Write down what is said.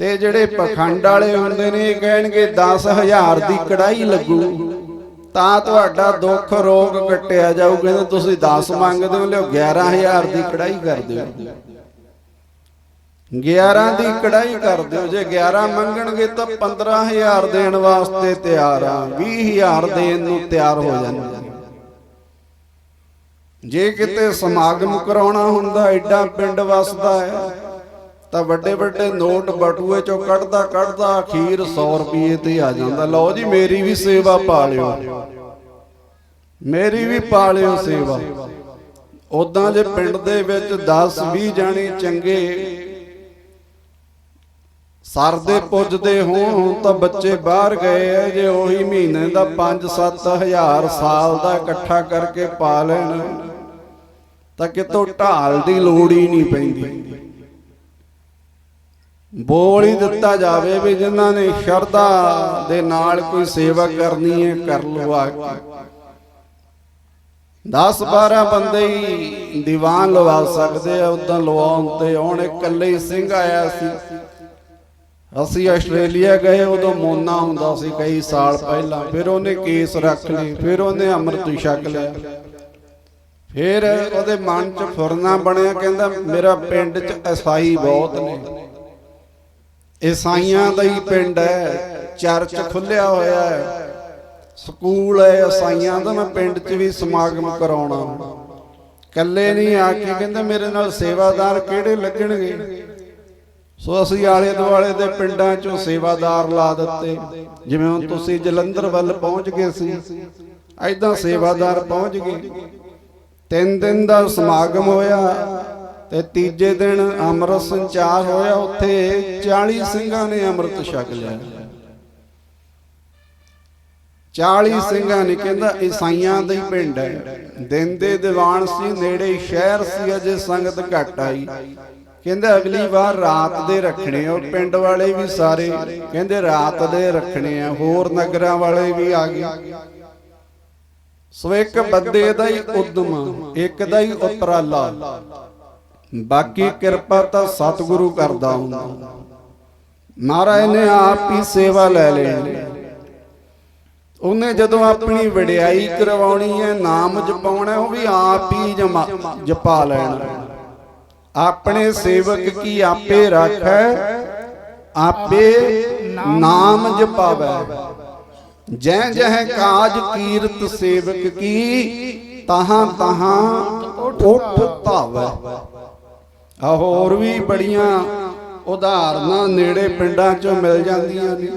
ਤੇ ਜਿਹੜੇ ਪਖੰਡ ਵਾਲੇ ਹੁੰਦੇ ਨੇ ਇਹ ਕਹਿਣਗੇ 10000 ਦੀ ਕੜਾਈ ਲੱਗੂ। ਤਾਂ ਤੁਹਾਡਾ ਦੁੱਖ ਰੋਗ ਕੱਟਿਆ ਜਾਊ ਕਹਿੰਦੇ ਤੁਸੀਂ 10 ਮੰਗਦੇ ਹੋ ਲਿਓ 11000 ਦੀ ਕੜਾਈ ਕਰ ਦਿਓ। 11 ਦੀ ਕੜਾਈ ਕਰ ਦਿਓ। ਜੇ 11 ਮੰਗਣਗੇ ਤਾਂ 15000 ਦੇਣ ਵਾਸਤੇ ਤਿਆਰ ਆ। 20000 ਦੇਣ ਨੂੰ ਤਿਆਰ ਹੋ ਜਾਂਦੇ ਜੇ ਕਿਤੇ ਸਮਾਗਮ ਕਰਾਉਣਾ ਹੁੰਦਾ ਐਡਾ ਪਿੰਡ ਵਸਦਾ ਹੈ ਤਾਂ ਵੱਡੇ ਵੱਡੇ ਨੋਟ ਬਟੂਏ ਚੋਂ ਕੱਢਦਾ ਕੱਢਦਾ ਅਖੀਰ 100 ਰੁਪਏ ਤੇ ਆ ਜਾਂਦਾ। ਲਓ ਜੀ, ਮੇਰੀ ਵੀ ਸੇਵਾ ਪਾ ਲਿਓ ਮੇਰੀ ਵੀ ਪਾ ਲਿਓ ਸੇਵਾ। ਉਦਾਂ ਜੇ ਪਿੰਡ ਦੇ ਵਿੱਚ 10 20 ਜਾਣੇ ਚੰਗੇ ਸਰਦੇ ਪੁੱਜਦੇ ਹੋਣ, ਤਾਂ ਬੱਚੇ ਬਾਹਰ ਗਏ ਐ ਜੇ ਉਹੀ ਮਹੀਨੇ ਦਾ 5-7000 ਸਾਲ ਦਾ ਇਕੱਠਾ ਕਰਕੇ ਪਾ ਲੈਣ, ਤਾਂ ਕਿਤੋਂ ਢਾਲ ਦੀ ਲੋੜ ਹੀ ਨਹੀਂ ਪੈਂਦੀ। ਬੋਲ ਹੀ ਦਿੱਤਾ ਜਾਵੇ ਵੀ ਜਿਨ੍ਹਾਂ ਨੇ ਸ਼ਰਧਾ ਦੇ ਨਾਲ ਕੋਈ ਸੇਵਾ ਕਰਨੀ ਹੈ, ਕਰ ਲਓ ਆ ਕੇ। 10 12 ਬੰਦੇ ਹੀ ਦੀਵਾਨ ਲਵਾ ਸਕਦੇ ਆ, ਉਦਾਂ ਲਵਾਉਣ ਤੇ ਹੁਣ ਇਕੱਲੇ ਹੀ ਸਿੰਘ ਆਇਆ ਸੀ। ਅਸੀਂ ਆਸਟ੍ਰੇਲੀਆ ਗਏ, ਉਦੋਂ ਮੋਨਾ ਹੁੰਦਾ ਸੀ ਕਈ ਸਾਲ ਪਹਿਲਾਂ। ਫਿਰ ਉਹਨੇ ਕੇਸ ਰੱਖ ਲਈ ਫਿਰ ਉਹਨੇ ਅੰਮ੍ਰਿਤ ਛਕ ਲਿਆ। ਫਿਰ ਉਹਦੇ ਮਨ 'ਚ ਫੁਰਨਾ ਬਣਿਆ, ਕਹਿੰਦਾ ਮੇਰਾ ਪਿੰਡ 'ਚ ਅਸਾਈ ਬਹੁਤ ਨੇ। ਈਸਾਈਆਂ ਦਾ ਹੀ ਪਿੰਡ ਹੈ, ਚਰਚ ਖੁੱਲਿਆ ਹੋਇਆ ਹੈ। ਸਕੂਲ ਹੈ ਈਸਾਈਆਂ ਦਾ ਮੈਂ ਪਿੰਡ 'ਚ ਵੀ ਸਮਾਗਮ ਕਰਾਉਣਾ ਕੱਲੇ ਨਹੀਂ ਆ ਕੇ ਕਹਿੰਦਾ ਮੇਰੇ ਨਾਲ ਸੇਵਾਦਾਰ ਕਿਹੜੇ ਲੱਗਣਗੇ? ਸੋ ਅਸੀਂ ਆਲੇ ਦੁਆਲੇ ਦੇ ਪਿੰਡਾਂ 'ਚੋਂ ਸੇਵਾਦਾਰ ਲਾ ਦਿੱਤੇ। ਜਿਵੇਂ ਹੁਣ ਤੁਸੀਂ ਜਲੰਧਰ ਵੱਲ ਪਹੁੰਚ ਗਏ ਸੀ ਐਦਾਂ ਸੇਵਾਦਾਰ ਪਹੁੰਚ ਗਏ। ਤਿੰਨ ਦਿਨ ਦਾ ਸਮਾਗਮ ਹੋਇਆ ਤੇ ਤੀਜੇ ਦਿਨ ਅੰਮ੍ਰਿਤ ਸੰਚਾਰ ਹੋਇਆ, ਉੱਥੇ 40 ਸਿੰਘਾਂ ਨੇ ਅੰਮ੍ਰਿਤ ਛਕ ਲਿਆ। 40 ਸਿੰਘਾਂ ਨੇ ਕਹਿੰਦਾ, ਈਸਾਈਆਂ ਦਾ ਹੀ ਪਿੰਡ ਹੈ। ਦਿਨ ਦੇ ਦੀਵਾਨ ਸੀ, ਨੇੜੇ ਸ਼ਹਿਰ ਸੀ, ਅਜੇ ਸੰਗਤ ਘਟ ਆਈ। ਕਹਿੰਦੇ, ਅਗਲੀ ਵਾਰ ਰਾਤ ਦੇ ਰੱਖਣੇ ਆ ਪਿੰਡ ਵਾਲੇ ਵੀ ਸਾਰੇ। ਕਹਿੰਦੇ, ਰਾਤ ਦੇ ਰੱਖਣੇ ਆ, ਹੋਰ ਨਗਰਾਂ ਵਾਲੇ ਵੀ ਆ ਗਏ। ਸੋ ਇੱਕ ਬੰਦੇ ਦਾ ਹੀ ਉਦਮ, ਇੱਕ ਦਾ ਹੀ ਉਪਰਾਲਾ ਬਾਕੀ ਕਿਰਪਾ ਤਾਂ ਸਤਿਗੁਰੂ ਕਰਦਾ ਹੁੰਦਾ। ਮਹਾਰਾਜ ਨੇ ਆਪ ਹੀ ਸੇਵਾ ਲੈ ਲੈਣੀ ਉਹਨੇ ਜਦੋਂ ਆਪਣੀ ਵਡਿਆਈ ਕਰਵਾਉਣੀ ਹੈ, ਨਾਮ ਜਪਾਉਣਾ, ਉਹ ਵੀ ਆਪ ਹੀ ਜਪਾ ਲੈਣਾ। ਆਪਣੇ ਸੇਵਕ ਕੀ ਆਪੇ ਰੱਖੈ, ਆਪੇ ਨਾਮ ਜਪਾਵੈ। ਜੈ ਜਹ ਕਾਜ ਕੀਰਤ ਸੇਵਕ ਕੀ ਤਹਾਂ ਤਹਾਂ ਉਠ ਧਾਵੈ ਆ ਹੋਰ ਵੀ ਬੜੀਆਂ ਉਦਾਹਰਨਾਂ ਨੇੜੇ ਪਿੰਡਾਂ ਚੋਂ ਮਿਲ ਜਾਂਦੀਆਂ ਨੇ।